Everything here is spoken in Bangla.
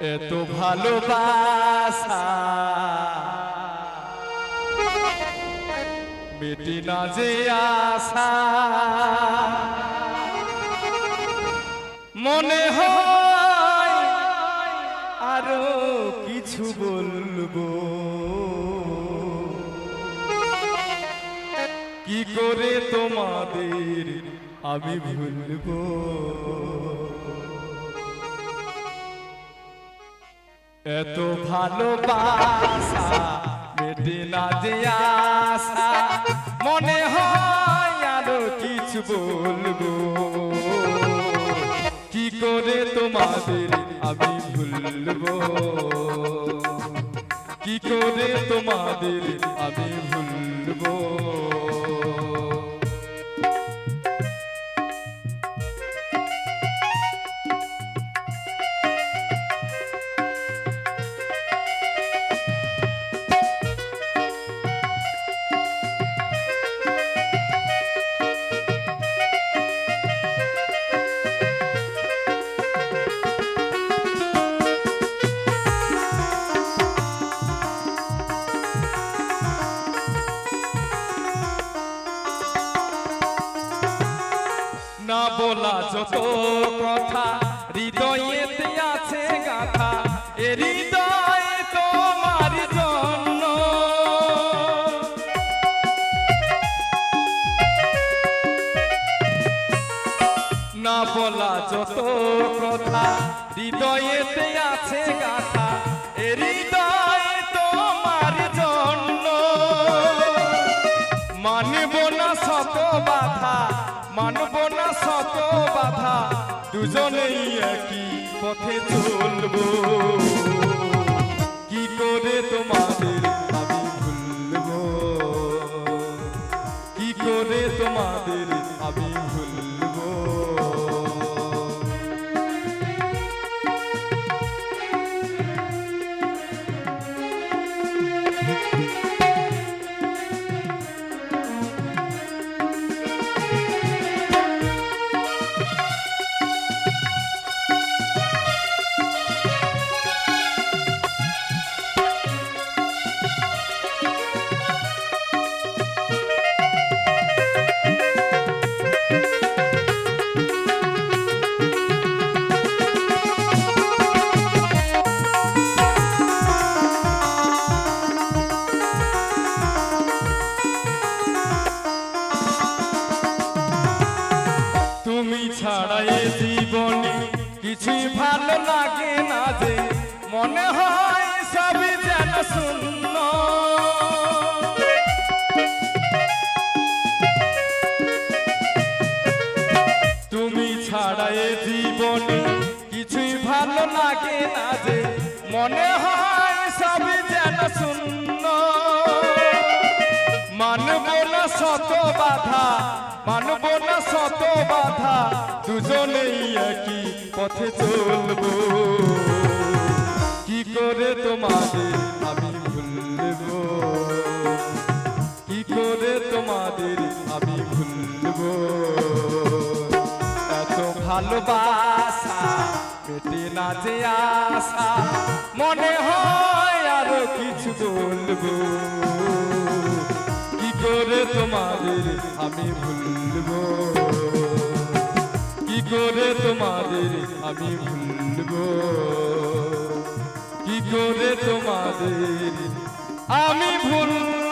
এত ভালোবাসা। মেটি না যে আশা। মনে হয় আরও কিছু বলব। কি করে তোমাদের আমি ভুলবো? এত ভালোবাসা মেটে না যে আশা, মনে হয় আরও কিছু বলব। কি করে তোমাদের আমি ভুলবো? কি করে তোমাদের আমি ভুলবো? না বলা যত কথা, হৃদয়েতে আছে গাথা হৃদয় না বলা যত কথা, হৃদয়েতে আছে গাথা দুজনেই একই পথে চলবো। কি করে তোমাদের মনে হয় সবই যেন শূন্য। তুমি ছাড়া এ জীবনে কিছুই ভালো লাগে না যে মনে হয় সবই যেন শূন্য। মানব না শত বাধা, মানব না শত বাধা, দুজনেই একই পথে চলবো। করে তোমাদের আমি ভুলবো? কি করে তোমাদের আমি ভুলব? এত ভালোবাসা পেটে না যে আশা, মনে হয় আরও কিছু বলব। কি করে তোমাদের আমি ভুলব? কি করে তোমাদের আমি ভুলবো? করে তোমাদের। আমি ভুলবো